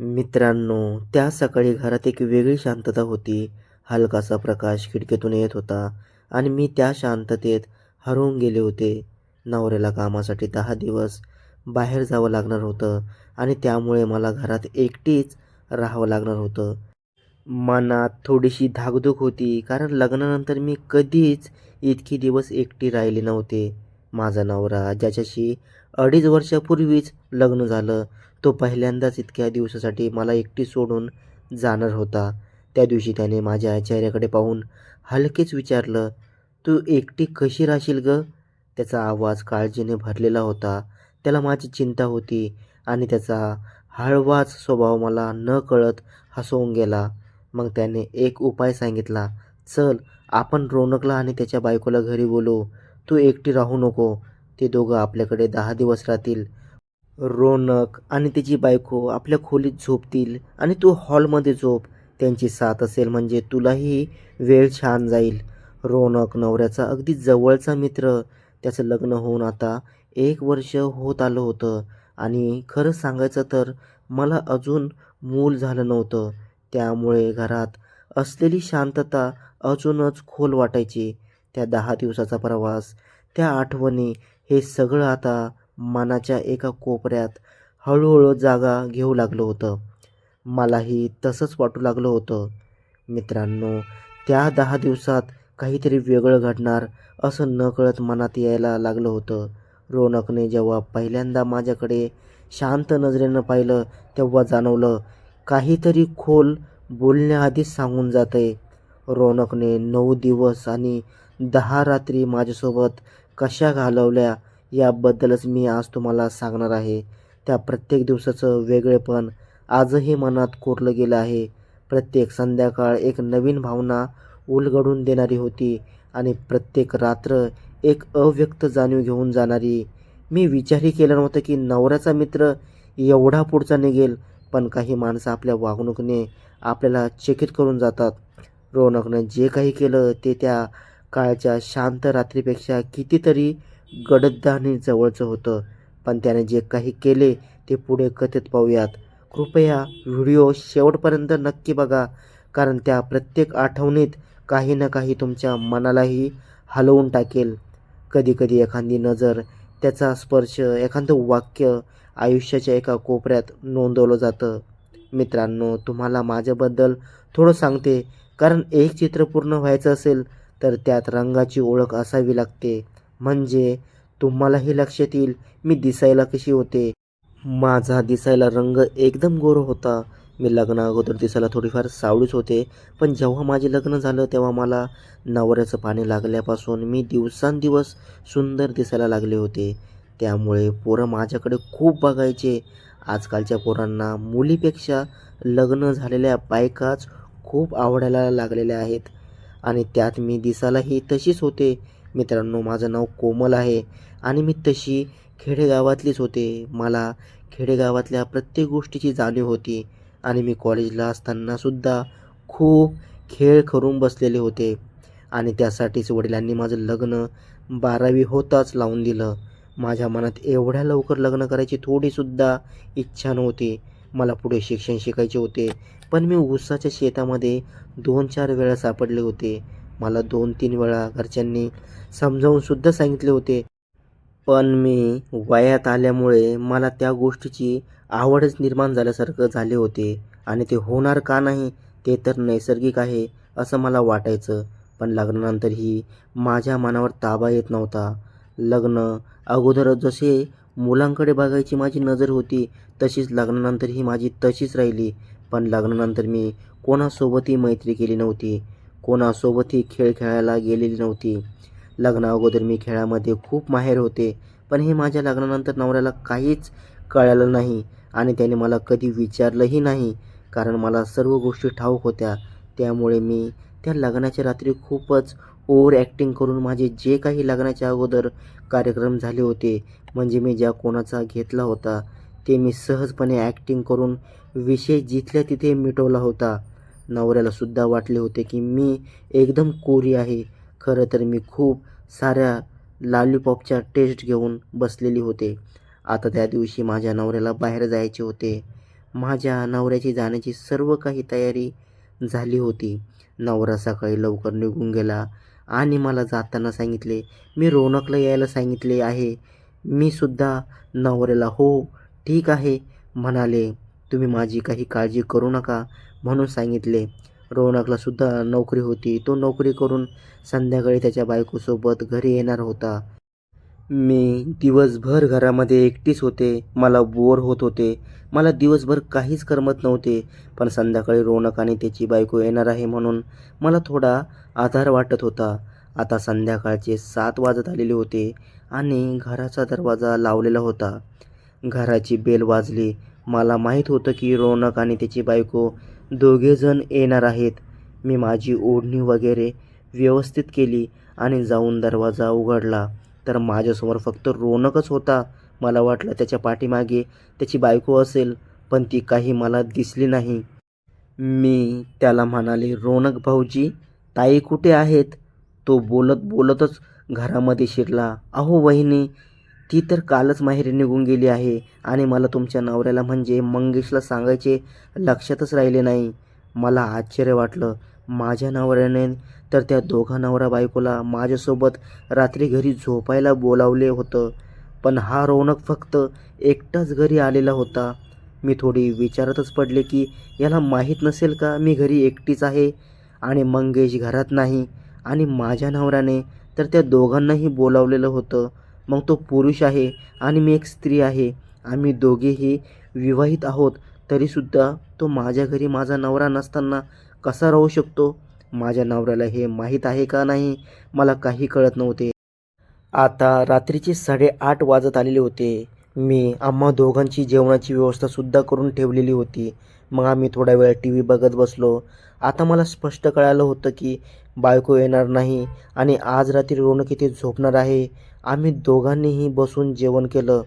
मित्रांनो त्या सकाळी घरात एक वेगळी शांतता होती. हलकासा प्रकाश खिडकीतून येत होता आणि मी त्या शांततेत हरवून गेले होते. नवऱ्याला कामासाठी दहा दिवस बाहेर जावं लागणार होतं आणि त्यामुळे मला घरात एकटीच राहावं लागणार होतं. मनात थोडीशी धाकधूक होती कारण लग्नानंतर मी कधीच इतकी दिवस एकटी राहिली नव्हते. माझा नवरा ज्याच्याशी अडीच वर्षापूर्वीच लग्न झालं. तो पहिल्यांदाच इतक्या दिवसासाठी मला एकटी सोडून जाणार होता. त्या दिवशी त्याने माझ्या चेहऱ्याकडे पाहून हलकेच विचारलं तू एकटी कशी राहशील ग? त्याचा आवाज काळजीने भरलेला होता. त्याला माझी चिंता होती आणि त्याचा हळवाच स्वभाव मला न कळत हसवून गेला. मग त्याने एक उपाय सांगितला चल आपण रोनकला आणि त्याच्या बायकोला घरी बोलू. तू एकटी राहू नको. ते दोघं आपल्याकडे दहा दिवस राहतील. रोनक आणि तिची बायको आपल्या खोलीत झोपतील आणि तू हॉलमध्ये झोप. त्यांची साथ असेल म्हणजे तुलाही वेळ छान जाईल. रोनक नवऱ्याचा अगदी जवळचा मित्र. त्याचं लग्न होऊन आता एक वर्ष होत आलं होतं. आणि खरं सांगायचं तर मला अजून मूल झालं नव्हतं. त्यामुळे घरात असलेली शांतता अजूनच खोल वाटायची. त्या दहा दिवसाचा प्रवास त्या आठवणी हे सगळं आता मनाच्या एका कोपऱ्यात हळूहळू जागा घेऊ लागलं होतं. मलाही तसंच वाटू लागलं होतं. मित्रांनो त्या दहा दिवसात काहीतरी वेगळं घडणार असं नकळत मनात यायला लागलं होतं. रोनकने जेव्हा पहिल्यांदा माझ्याकडे शांत नजरेनं पाहिलं तेव्हा जाणवलं काहीतरी खोल बोलण्याआधीच सांगून जात आहे रोनकने नऊ दिवस आणि दहा रात्री माझ्यासोबत कशा घालवल्या याबद्दलच मी आज तुम्हाला सांगणार आहे. त्या प्रत्येक दिवसाचं वेगळेपण आजही मनात कोरलं गेलं आहे. प्रत्येक संध्याकाळ एक नवीन भावना उलगडून देणारी होती आणि प्रत्येक रात्र एक अव्यक्त जाणीव घेऊन जाणारी. मी विचारही केला नव्हता की नवऱ्याचा मित्र एवढा पुढचा निघेल पण काही माणसं आपल्या वागणुकीने आपल्याला चकित करून जातात. रोनकनं जे काही केलं ते त्या काळच्या शांत रात्रीपेक्षा कितीतरी गडद जवळचं होतं. पण त्याने जे काही केले ते पुढे कथेत पाहूयात. कृपया व्हिडिओ शेवटपर्यंत नक्की बघा कारण त्या प्रत्येक आठवणीत काही ना काही तुमच्या मनालाही हलवून टाकेल. कधीकधी एखादी नजर त्याचा स्पर्श एखादं वाक्य आयुष्याच्या एका कोपऱ्यात नोंदवलं जातं. मित्रांनो तुम्हाला माझ्याबद्दल थोडं सांगते कारण एक चित्र पूर्ण व्हायचं असेल तर त्यात रंगाची ओळख असावी लागते. म्हणजे तुम्हालाही लक्षात येईल मी दिसायला कशी होते. माझा दिसायला रंग एकदम गोर होता. मी लग्ना अगोदर दिसायला थोडीफार सावळीच होते. पण जेव्हा माझे लग्न झालं तेव्हा मला नवऱ्याचं पाणी लागल्यापासून मी दिवसांदिवस सुंदर दिसायला लागले होते. त्यामुळे पोरं माझ्याकडे खूप बघायचे. आजकालच्या पोरांना मुलीपेक्षा लग्न झालेल्या बायकाच खूप आवडायला लागलेल्या आहेत. आणि त्यात मी दिसायलाही तशीच होते. मित्रांनो माझं नाव कोमल आहे आणि मी तशी खेडेगावातलीच होते. मला खेडेगावातल्या प्रत्येक गोष्टीची जाणीव होती आणि मी कॉलेजला असतानासुद्धा खूप खेळ करून बसलेले होते. आणि त्यासाठीच वडिलांनी माझं लग्न बारावी होताच लावून दिलं. माझ्या मनात एवढ्या लवकर लग्न करायची थोडीसुद्धा इच्छा नव्हती. मला पुढे शिक्षण शिकायचे होते पण मी ऊसाच्या शेतामध्ये दोन चार वेळा सापडले होते. मला दोन तीन वेळा घरच्यांनी समजावूनसुद्धा सांगितले होते. पण मी वयात आल्यामुळे मला त्या गोष्टीची आवडच निर्माण झाल्यासारखं झाले होते. आणि ते होणार का नाही ते तर नैसर्गिक आहे असं मला वाटायचं. पण लग्नानंतरही माझ्या मनावर ताबा येत नव्हता. लग्न अगोदर जसे मुलांकडे बघायची माझी नजर होती तशीच लग्नानंतरही माझी तशीच राहिली. पण लग्नानंतर मी कोणासोबतही मैत्री केली नव्हती कोणासोबतही खेळ खेळायला गेलेली नव्हती. लग्ना अगोदर मी खेळामध्ये खूप माहेर होते पण हे माझ्या लग्नानंतर नवऱ्याला काहीच कळालं नाही आणि त्याने मला कधी विचारलंही नाही कारण मला सर्व गोष्टी ठाऊक होत्या. त्यामुळे मी त्या लग्नाच्या रात्री खूपच ओव्हर ॲक्टिंग करून माझे जे काही लग्नाच्या अगोदर कार्यक्रम झाले होते म्हणजे मी ज्या कोणाचा घेतला होता ते मी सहजपणे ॲक्टिंग करून विषय जिथल्या तिथे मिटवला होता. नवऱ्यालासुद्धा वाटले होते की मी एकदम कोरी आहे. खरं तर मी खूप साऱ्या लॉलीपॉपच्या टेस्ट घेऊन बसलेली होते. आता त्या दिवशी माझ्या नवऱ्याला बाहेर जायचे होते. माझ्या नवऱ्याची जाण्याची सर्व काही तयारी झाली होती. नवरा सकाळी लवकर निघून गेला. आणि मला जाताना सांगितले मी रौनकला यायला सांगितले आहे. मी सुद्धा नवऱ्याला हो ठीक आहे म्हणाले. तुम्ही माझी काही काळजी करू नका म्हणून सांगितले. रौनकला सुद्धा नोकरी होती. तो नोकरी करून संध्याकाळी त्याच्या बायकोसोबत घरी येणार होता. मी दिवसभर घरामध्ये एकटीच होते. मला बोर होत होते. मला दिवसभर काहीच करमत नव्हते. पण संध्याकाळी रोनक आणि त्याची बायको येणार आहे म्हणून मला थोडा आधार वाटत होता. आता संध्याकाळचे सात वाजत आलेले होते आणि घराचा दरवाजा लावलेला होता. घराची बेल वाजली. मला माहीत होतं की रोनक आणि त्याची बायको दोघेजण येणार आहेत. मी माझी ओढणी वगैरे व्यवस्थित केली आणि जाऊन दरवाजा उघडला. तर माझ्यासमोर फक्त रोनकच होता मला वाटलं त्याच्या पाठीमागे त्याची बायको असेल पण ती काही मला दिसली नाही. मी त्याला म्हणाले रोनक भाऊजी ताई कुठे आहेत? तो बोलत बोलतच घरामध्ये शिरला अहो वहिनी ती तर कालच माहेरी निघून गेली आहे आणि मला तुमच्या नवऱ्याला म्हणजे मंगेशला सांगायचे लक्षातच राहिले नाही. मला आश्चर्य वाटलं माझ्या नवऱ्याने तर त्या दोघा नवरा बायकोला माझ्यासोबत रात्री घरी झोपायला बोलावले होतं. पण हा रौनक फक्त एकटाच घरी आलेला होता. मी थोडी विचारातच पडले की याला माहीत नसेल का मी घरी एकटीच आहे आणि मंगेश घरात नाही आणि माझ्या नवऱ्याने तर त्या दोघांनाही बोलावलेलं होतं. मग तो पुरुष आहे आणि मी एक स्त्री आहे. आम्ही दोघेही विवाहित आहोत. तरीसुद्धा तो माझ्या घरी माझा नवरा नसताना कसा राहू शकतो? माझ्या नवऱ्याला हे माहीत आहे का नाही? मला काही कळत नव्हते. आता रात्रीचे साडेआठ वाजत आलेले होते. मी आम्हा दोघांची जेवणाची व्यवस्थासुद्धा करून ठेवलेली होती. मग आम्ही थोडा वेळ टी व्ही बघत बसलो. आता मला स्पष्ट कळालं होतं की बायको येणार नाही आणि आज रात्री रोनक इथे झोपणार आहे. आम्ही दोघांनीही बसून जेवण केलं.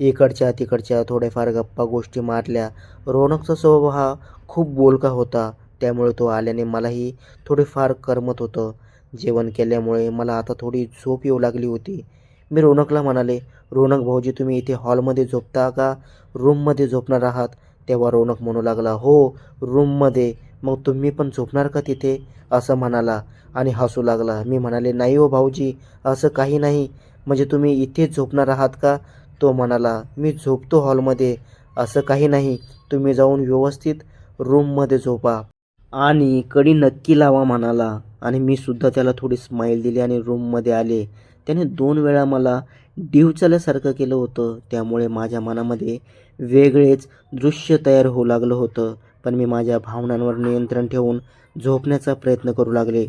इकडच्या तिकडच्या थोड्याफार गप्पा गोष्टी मारल्या. रोनकचा स्वभाव हा खूप बोलका होता. त्यामुळे तो आल्याने मलाही थोडेफार करमत होतं. जेवण केल्यामुळे मला आता थोडी झोप येऊ लागली होती. मी रोनकला म्हणाले रोनक भाऊजी तुम्ही इथे हॉलमध्ये झोपता का? रूममध्ये झोपणार आहात? तेव्हा रोनक म्हणू लागला हो रूममध्ये. मग तुम्ही पण झोपणार का तिथे? असं म्हणाला आणि हसू लागला. मी म्हणाले नाही हो भाऊजी असं काही नाही. म्हणजे तुम्ही इथेच झोपणार आहात का? तो म्हणाला मी झोपतो हॉलमध्ये. असं काही नाही. तुम्ही जाऊन व्यवस्थित रूममध्ये झोपा. आणि कडी नक्की लावा म्हणाला. आणि मी सुद्धा त्याला थोडी स्माईल दिली आणि रूममध्ये आले. त्याने दोन वेळा मला डिवचल्यासारखं केलं होतं. त्यामुळे माझ्या मनामध्ये वेगळेच दृश्य तयार होऊ लागलं होतं. पण मी माझ्या भावनांवर नियंत्रण ठेवून झोपण्याचा प्रयत्न करू लागले.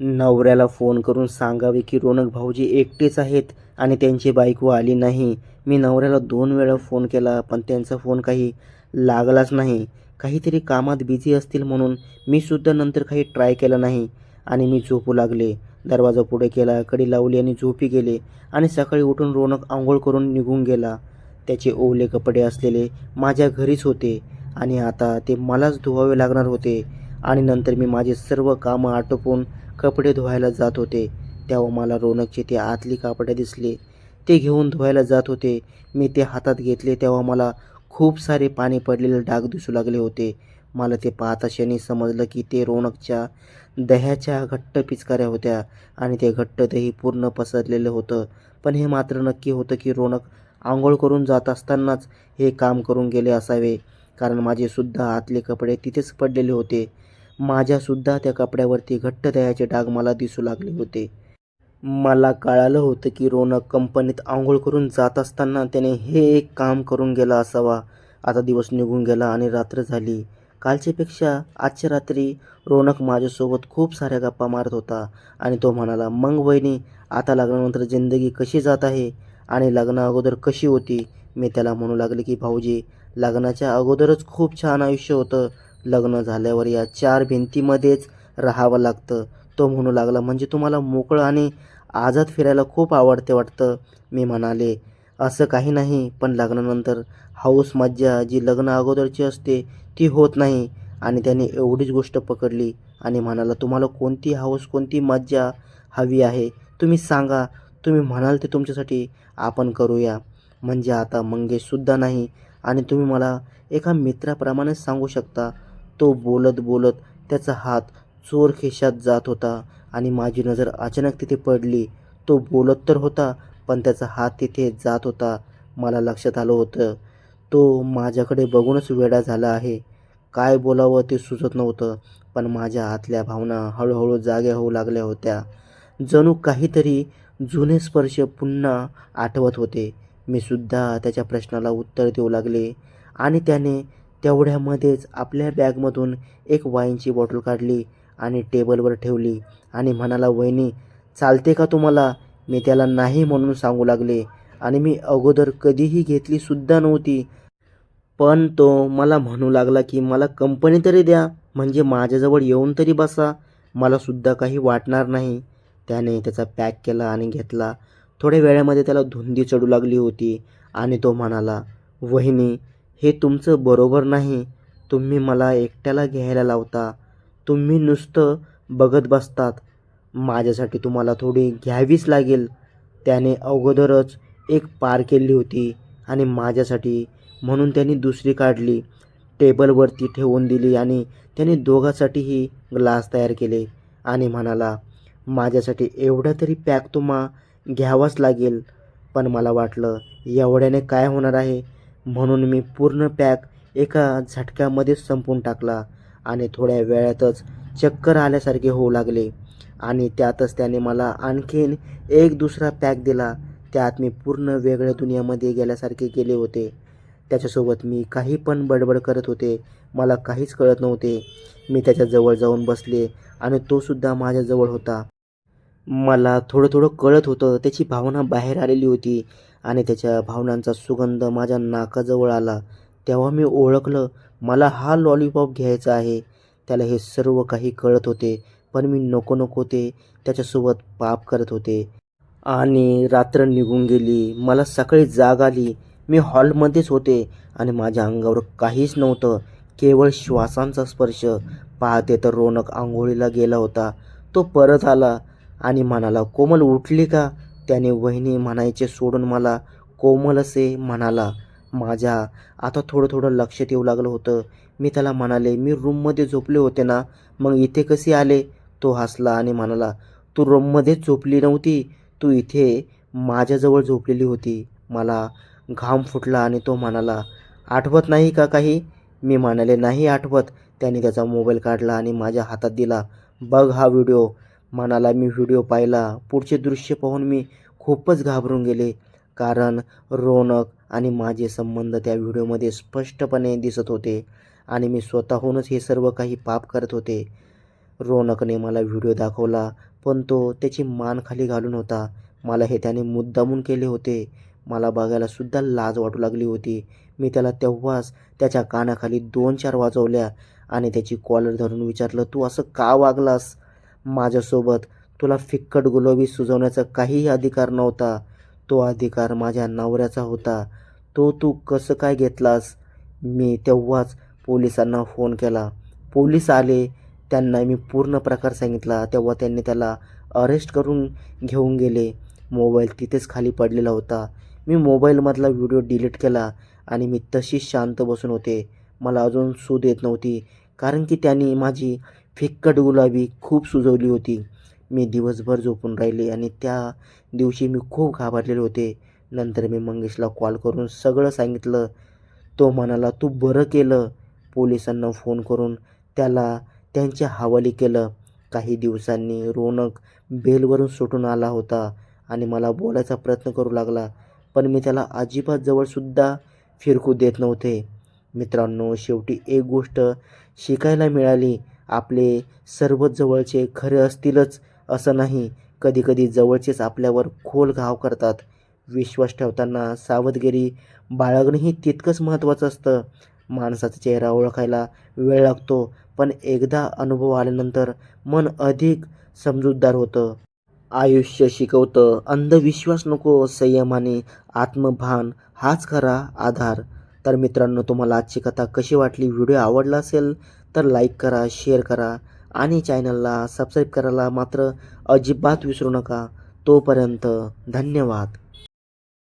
नवऱ्याला फोन करून सांगावे की रोनक भाऊजी एकटेच आहेत आणि त्यांची बायको आली नाही. मी नवऱ्याला दोन वेळा फोन केला पण त्यांचा फोन काही लागलाच नाही. काहीतरी कामात बिझी असतील म्हणून मी सुद्धा नंतर काही ट्राय केलं नाही. आणि मी झोपू लागले. दरवाजा पुढे केला कडी लावली आणि झोपी गेले आणि सकाळी उठून रोनक आंघोळ करून निघून गेला. त्याचे ओले कपडे असलेले माझ्या घरीच होते आणि आता ते मलाच धुवावे लागणार होते आणि नंतर मी माझे सर्व कामं आटोपून कपडे धुवायला जात होते. तेव्हा मला रोनकचे ते आतली कापडे दिसले. ते घेऊन धुवायला जात होते. मी ते हातात घेतले तेव्हा मला खूप सारे पाणी पडलेले डाग दिसू लागले होते. मला ते पाहता क्षणी समजलं की ते रोनकच्या दह्याच्या घट्ट पिचकाऱ्या होत्या आणि ते घट्ट दही पूर्ण पसरलेलं होतं. पण हे मात्र नक्की होतं की रोनक आंघोळ करून जात असतानाच हे काम करून गेले असावे. कारण माझेसुद्धा आतले कपडे तिथेच पडलेले होते. माझ्यासुद्धा त्या कपड्यावरती घट्ट दह्याचे डाग मला दिसू लागले होते. मला कळालं होतं की रोनक कंपनीत आंघोळ करून जात असताना त्याने हे एक काम करून गेला असावा. आता दिवस निघून गेला आणि रात्र झाली. कालच्यापेक्षा आजच्या रात्री रोनक माझ्यासोबत खूप साऱ्या गप्पा मारत होता आणि तो म्हणाला मग वहिनी आता लग्नानंतर जिंदगी कशी जात आहे आणि लग्ना अगोदर कशी होती? मी त्याला म्हणू लागले की भाऊजी लग्नाच्या अगोदरच खूप छान आयुष्य होतं. लग्न झाल्यावर या चार भिंतीमध्येच राहावं लागतं. तो म्हणू लागला म्हणजे तुम्हाला मोकळं आणि आझाद फिरायला खूप आवडते वाटतं मी म्हणाले. असं काही नाही पण लग्नानंतर हाऊस मज्जा जी लग्न अगोदरची असते ती होत नाही. आणि त्याने एवढीच गोष्ट पकडली आणि म्हणाला तुम्हाला कोणती हाऊस कोणती मज्जा हवी आहे? तुम्ही सांगा. तुम्ही म्हणाल ते तुमच्यासाठी. आपण करूया. म्हणजे आता मंगेशसुद्धा नाही. आणि तुम्ही मला एका मित्राप्रमाणेच सांगू शकता. तो बोलत बोलत त्याचा हात चोर खिशात जात होता. आणि माझी नजर अचानक तिथे पडली. तो बोलत तर होता पण त्याचा हात तिथे जात होता. मला लक्षात आलं होतं. तो माझ्याकडे बघूनच वेडा झाला आहे. काय बोलावं ते सुचत नव्हतं पण माझ्या आतल्या भावना हळूहळू जाग्या होऊ लागल्या होत्या. जणू काहीतरी जुने स्पर्श पुन्हा आठवत होते. मी सुद्धा त्याच्या प्रश्नाला उत्तर देऊ लागले आणि त्याने तेवढ्यामध्येच आपल्या बॅगमधून एक वाईनची बॉटल काढली. आणि टेबलवर ठेवली. आणि म्हणाला वहिनी चालते का तुम्हाला? मी त्याला नाही म्हणून सांगू लागले. आणि मी अगोदर कधीही घेतली सुद्धा नव्हती. पण तो मला म्हणू लागला की मला कंपनी तरी द्या. म्हणजे माझ्याजवळ येऊन तरी बसा. मला सुद्धा काही वाटणार नाही. त्याने त्याचा पॅक केला आणि घेतला. थोड्या वेळामध्ये त्याला धुंदी चढू लागली होती. आणि तो म्हणाला वहिनी हे तुमचं बरोबर नाही. तुम्ही मला एकट्याला घ्यायला लावता. तुम्ही नुसतं बघत बसतात. माझ्यासाठी तुम्हाला थोडी घ्यावीच लागेल. त्याने अगोदरच एक पार केली होती आणि माझ्यासाठी म्हणून त्यांनी दुसरी काढली. टेबलवरती ठेवून दिली आणि त्याने दोघांसाठीही ग्लास तयार केले आणि म्हणाला माझ्यासाठी एवढा तरी पॅक तुम्हा घ्यावाच लागेल. पण मला वाटलं एवढ्याने काय होणार आहे? म्हणून मी पूर्ण पॅक एका झटक्यामध्ये संपून टाकला. आणि थोड्या वेळातच चक्कर आल्यासारखे होऊ लागले. आणि त्यातच त्याने मला आणखीन एक दुसरा पॅक दिला. त्यात मी पूर्ण वेगळ्या दुनियामध्ये गेल्यासारखे गेले होते. त्याच्यासोबत मी काही पण बडबड करत होते. मला काहीच कळत नव्हते. मी त्याच्याजवळ जाऊन बसले आणि तोसुद्धा माझ्याजवळ होता. मला थोडं थोडं कळत होतं त्याची भावना बाहेर आलेली होती आणि त्याच्या भावनांचा सुगंध माझ्या नाकाजवळ आला. तेव्हा मी ओळखलं मला हा लॉलीपॉप घ्यायचा आहे. त्याला हे सर्व काही कळत होते पण मी नको नको ते त्याच्यासोबत पाप करत होते. आणि रात्र निघून गेली मला सकाळी जाग आली. मी हॉलमध्येच होते आणि माझ्या अंगावर काहीच नव्हतं केवळ श्वासांचा स्पर्श. पाहते तर रोनक आंघोळीला गेला होता. तो परत आला आणि म्हणाला कोमल उठली का? त्याने वहिनी म्हणायचे सोडून मला कोमल असे म्हणाला. माझ्या. आता थोडं थोडं लक्षात येऊ लागलं होतं. मी त्याला म्हणाले मी रूममध्ये झोपले होते ना मग इथे कसे आले? तो हसला आणि म्हणाला तू रूममध्येच झोपली नव्हती. तू इथे माझ्याजवळ झोपलेली होती. मला घाम फुटला आणि तो म्हणाला आठवत नाही का काही? मी म्हणाले नाही आठवत. त्याने त्याचा मोबाईल काढला आणि माझ्या हातात दिला बघ हा व्हिडिओ. म्हणाला मी व्हिडिओ पाहिला. पुढचे दृश्य पाहून मी खूपच घाबरून गेले. कारण रोनक आणि माझे संबंध त्या व्हिडिओमध्ये स्पष्टपणे दिसत होते. आणि मी स्वतःहूनच हे सर्व काही पाप करत होते. रोनकने मला व्हिडिओ दाखवला पण तो त्याची मान खाली घालून होता. मला हे त्याने मुद्दामून केले होते. मला बघायलासुद्धा लाज वाटू लागली होती. मी त्याला तेव्हाच त्याच्या कानाखाली दोन चार वाजवल्या आणि त्याची कॉलर धरून विचारलं तू असं का वागलास? माझ्यासोबत तुला फिक्कट गुलाबी सुजवण्याचा काहीही अधिकार नव्हता. तो अधिकार माझ्या नवऱ्याचा होता. तो तू कसं काय घेतलास? मी तेव्हाच पोलिसांना फोन केला. पोलीस आले त्यांना मी पूर्ण प्रकार सांगितला. तेव्हा त्यांनी त्याला अरेस्ट करून घेऊन गेले. मोबाईल तिथेच खाली पडलेला होता. मी मोबाईलमधला व्हिडिओ डिलीट केला आणि मी तशीच शांत बसून होते. मला अजून सूद येत नव्हती कारण की त्यांनी माझी फिक्कट गुलाबी खूप सुजवली होती. मी दिवसभर झोपून राहिले आणि त्या दिवशी मी खूप घाबरलेले होते. नंतर मी मंगेशला कॉल करून सगळं सांगितलं. तो म्हणाला तू बरं केलं. पोलिसांना फोन करून त्याला त्यांच्या हवाली केलं. काही दिवसांनी रोनक बेलवरून सुटून आला होता आणि मला बोलायचा प्रयत्न करू लागला पण मी त्याला अजिबात जवळसुद्धा फिरकू देत नव्हते. मित्रांनो शेवटी एक गोष्ट शिकायला मिळाली. आपले सर्व जवळचे खरे असतीलच असं नाही. कधीकधी जवळचेच आपल्यावर खोल घाव करतात. विश्वास ठेवताना सावधगिरी बाळगणंही तितकंच महत्त्वाचं असतं. माणसाचा चेहरा ओळखायला वेळ लागतो पण एकदा अनुभव आल्यानंतर मन अधिक समजूतदार होतं. आयुष्य शिकवतं अंधविश्वास नको संयमाने आत्मभान हाच खरा आधार. तर मित्रांनो तुम्हाला आजची कथा कशी वाटली व्हिडिओ आवडला असेल तर लाईक करा शेअर करा आणि चॅनलला सबस्क्राईब करायला मात्र अजिबात विसरू नका. तोपर्यंत धन्यवाद.